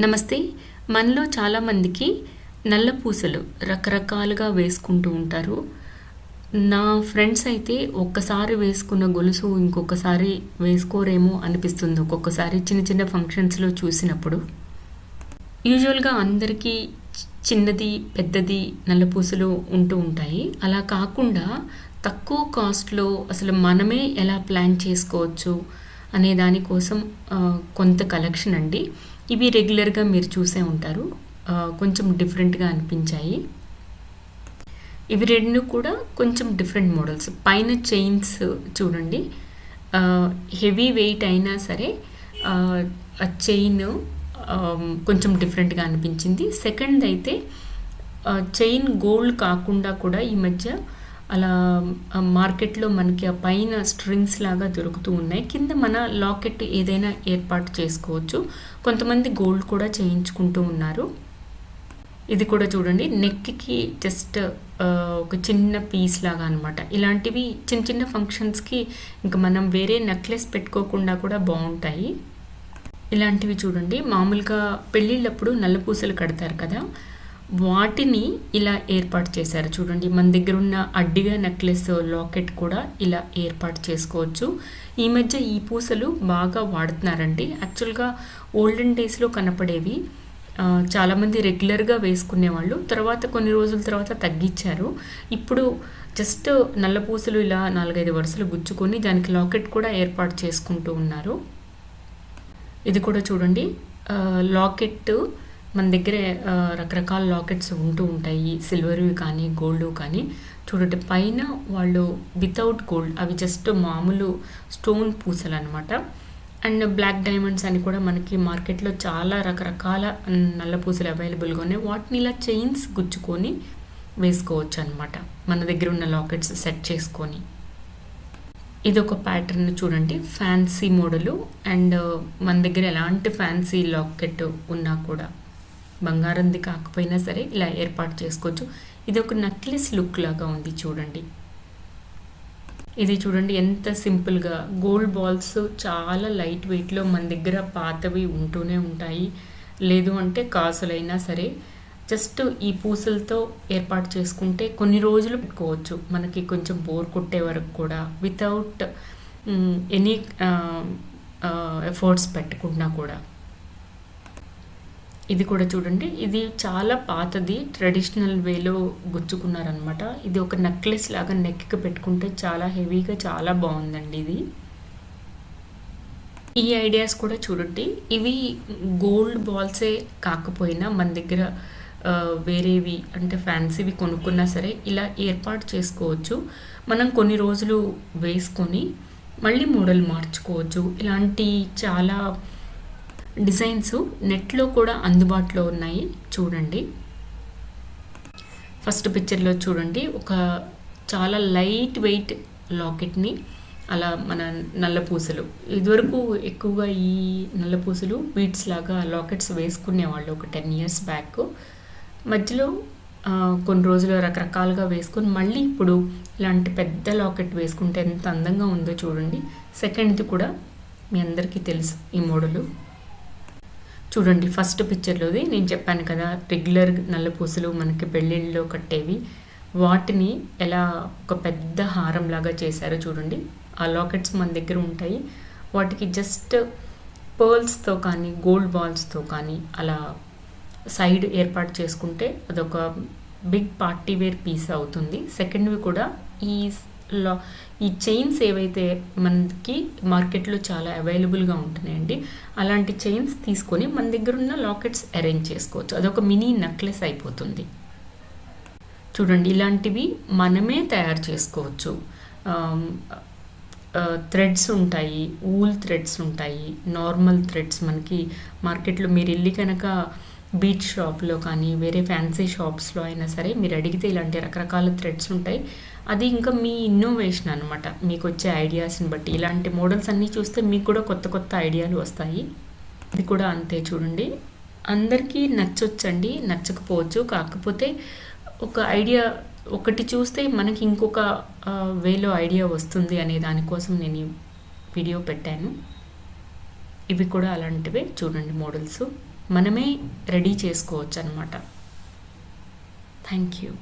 నమస్తే. మనలో చాలామందికి నల్ల పూసలు రకరకాలుగా వేసుకుంటూ ఉంటారు. నా ఫ్రెండ్స్ అయితే ఒక్కసారి వేసుకున్న గొలుసు ఇంకొకసారి వేసుకోరేమో అనిపిస్తుంది ఒక్కొక్కసారి చిన్న చిన్న ఫంక్షన్స్లో చూసినప్పుడు. యూజువల్గా అందరికీ చి- చిన్నది పెద్దది నల్ల పూసలు ఉంటూ ఉంటాయి. అలా కాకుండా తక్కువ కాస్ట్లో అసలు మనమే ఎలా ప్లాన్ చేసుకోవచ్చు అనే దానికోసం కొంత కలెక్షన్ అండి. ఇవి రెగ్యులర్గా మీరు చూసే ఉంటారు. కొంచెం డిఫరెంట్గా అనిపించాయి. ఇవి రెండు కూడా కొంచెం డిఫరెంట్ మోడల్స్. పైన చైన్స్ చూడండి. హెవీ వెయిట్ అయినా సరే ఆ చైన్ కొంచెం డిఫరెంట్గా అనిపించింది. సెకండ్ అయితే చైన్ గోల్డ్ కాకుండా కూడా ఈ మధ్య అలా ఆ, మార్కెట్లో మనకి ఆ పైన స్ట్రింగ్స్ లాగా దొరుకుతూ ఉన్నాయి. కింద మన లాకెట్ ఏదైనా ఏర్పాటు చేసుకోవచ్చు. కొంతమంది గోల్డ్ కూడా చేయించుకుంటూ ఉన్నారు. ఇది కూడా చూడండి. నెక్కి జస్ట్ ఒక చిన్న పీస్ లాగా అనమాట ఇలాంటివి చిన్న చిన్న ఫంక్షన్స్కి ఇంకా మనం వేరే నెక్లెస్ పెట్టుకోకుండా కూడా బాగుంటాయి. ఇలాంటివి చూడండి. మామూలుగా పెళ్ళిళ్ళప్పుడు నల్ల పూసలు కడతారు కదా. వాటిని ఇలా ఏర్పాటు చేశారు. చూడండి మన దగ్గర ఉన్న అడ్డిగా నెక్లెస్ లాకెట్ కూడా ఇలా ఏర్పాటు చేసుకోవచ్చు. ఈ మధ్య ఈ పూసలు బాగా వాడుతున్నారండి. యాక్చువల్గా ఓల్డెన్ డేస్లో కనపడేవి. చాలామంది రెగ్యులర్గా వేసుకునేవాళ్ళు. తర్వాత కొన్ని రోజుల తర్వాత తగ్గించారు. ఇప్పుడు జస్ట్ నల్ల పూసలు ఇలా నాలుగైదు వరుసలు గుచ్చుకొని దానికి లాకెట్ కూడా ఏర్పాటు చేసుకుంటూ ఉన్నారు. ఇది కూడా చూడండి. లాకెట్ మన దగ్గర రకరకాల లాకెట్స్ ఉంటూ ఉంటాయి. సిల్వర్వి కానీ గోల్డ్ కానీ. చూడండి పైన వాళ్ళు వితౌట్ గోల్డ్ అవి జస్ట్ మామూలు స్టోన్ పూసలు అనమాట అండ్ బ్లాక్ డైమండ్స్ అని కూడా మనకి మార్కెట్లో చాలా రకరకాల నల్ల పూసలు అవైలబుల్గా ఉన్నాయి వాటిని ఇలా చైన్స్ గుచ్చుకొని వేసుకోవచ్చు అనమాట మన దగ్గర ఉన్న లాకెట్స్ సెట్ చేసుకొని. ఇది ఒక ప్యాటర్న్ చూడండి ఫ్యాన్సీ మోడలు అండ్ మన దగ్గర ఎలాంటి ఫ్యాన్సీ లాకెట్ ఉన్నా కూడా. బంగారంది కాకపోయినా సరే ఇలా ఏర్పాటు చేసుకోవచ్చు. ఇది ఒక నక్లెస్ లుక్ లాగా ఉంది చూడండి. ఇది చూడండి ఎంత సింపుల్గా గోల్డ్ బాల్స్ చాలా లైట్ వెయిట్లో మన దగ్గర పాతవి ఉంటూనే ఉంటాయి. లేదు అంటే కాసులైనా సరే. జస్ట్ ఈ పూసలతో ఏర్పాటు చేసుకుంటే కొన్ని రోజులు పెట్టుకోవచ్చు. మనకి కొంచెం బోర్ కొట్టే వరకు కూడా. వితౌట్ ఎనీ ఎఫర్ట్స్ పెట్టకుండా కూడా. ఇది కూడా చూడండి. ఇది చాలా పాతది ట్రెడిషనల్ వేలో గుచ్చుకున్నారనమాట ఇది ఒక నెక్లెస్ లాగా నెక్కి పెట్టుకుంటే చాలా హెవీగా చాలా బాగుందండి ఇది. ఈ ఐడియాస్ కూడా చూడండి. ఇవి గోల్డ్ బాల్సే కాకపోయినా మన దగ్గర వేరేవి అంటే ఫ్యాన్సీవి కొనుక్కున్నా సరే ఇలా ఏర్పాటు చేసుకోవచ్చు. మనం కొన్ని రోజులు వేసుకొని మళ్ళీ మోడల్ మార్చుకోవచ్చు. ఇలాంటి చాలా డిజైన్స్ నెట్లో కూడా అందుబాటులో ఉన్నాయి. చూడండి. ఫస్ట్ పిక్చర్లో చూడండి. ఒక చాలా లైట్ వెయిట్ లాకెట్ని అలా మన నల్లపూసలు ఇదివరకు ఎక్కువగా ఈ నల్లపూసలు బీట్స్ లాగా లాకెట్స్ వేసుకునేవాళ్ళు ఒక టెన్ ఇయర్స్ బ్యాక్. మధ్యలో కొన్ని రోజులు రకరకాలుగా వేసుకొని మళ్ళీ ఇప్పుడు ఇలాంటి పెద్ద లాకెట్ వేసుకుంటే ఎంత అందంగా ఉందో చూడండి. సెకండ్ది కూడా మీ అందరికీ తెలుసు ఈ మోడలు. చూడండి ఫస్ట్ పిక్చర్లోది నేను చెప్పాను కదా రెగ్యులర్ నల్ల పూసలు మనకి పెళ్ళిళ్ళలో కట్టేవి. వాటిని ఎలా ఒక పెద్ద హారం లాగా చేశారో చూడండి. ఆ లాకెట్స్ మన దగ్గర ఉంటాయి. వాటికి జస్ట్ పర్ల్స్తో కానీ గోల్డ్ బాల్స్తో కానీ అలా సైడ్ ఏర్పాటు చేసుకుంటే అదొక బిగ్ పార్టీ వేర్ పీస్ అవుతుంది. సెకండ్వి కూడా ఈ లా ఈ చైన్స్ ఏవైతే మనకి మార్కెట్లో చాలా అవైలబుల్గా ఉంటున్నాయండి అలాంటి చైన్స్ తీసుకొని మన దగ్గర ఉన్న లాకెట్స్ అరేంజ్ చేసుకోవచ్చు. అదొక మినీ నెక్లెస్ అయిపోతుంది. చూడండి ఇలాంటివి మనమే తయారు చేసుకోవచ్చు. థ్రెడ్స్ ఉంటాయి ఊల్ థ్రెడ్స్ ఉంటాయి నార్మల్ థ్రెడ్స్ మనకి మార్కెట్లో మీరు వెళ్ళి కనుక బీచ్ షాప్లో కానీ వేరే ఫ్యాన్సీ షాప్స్లో అయినా సరే మీరు అడిగితే ఇలాంటి రకరకాల థ్రెడ్స్ ఉంటాయి. అది ఇంకా మీ ఇన్నోవేషన్ అనమాట మీకు వచ్చే ఐడియాస్ని బట్టి. ఇలాంటి మోడల్స్ అన్నీ చూస్తే మీకు కూడా కొత్త కొత్త ఐడియాలు వస్తాయి. ఇది కూడా అంతే చూడండి. అందరికీ నచ్చొచ్చండి. నచ్చకపోవచ్చు. కాకపోతే ఒక ఐడియా ఒకటి చూస్తే మనకి ఇంకొక వేలో ఐడియా వస్తుంది అనే దానికోసం నేను ఈ వీడియో పెట్టాను. ఇవి కూడా అలాంటివే చూడండి మోడల్స్. మనమే రెడీ చేసుకోవచ్చు అనమాట థ్యాంక్ యూ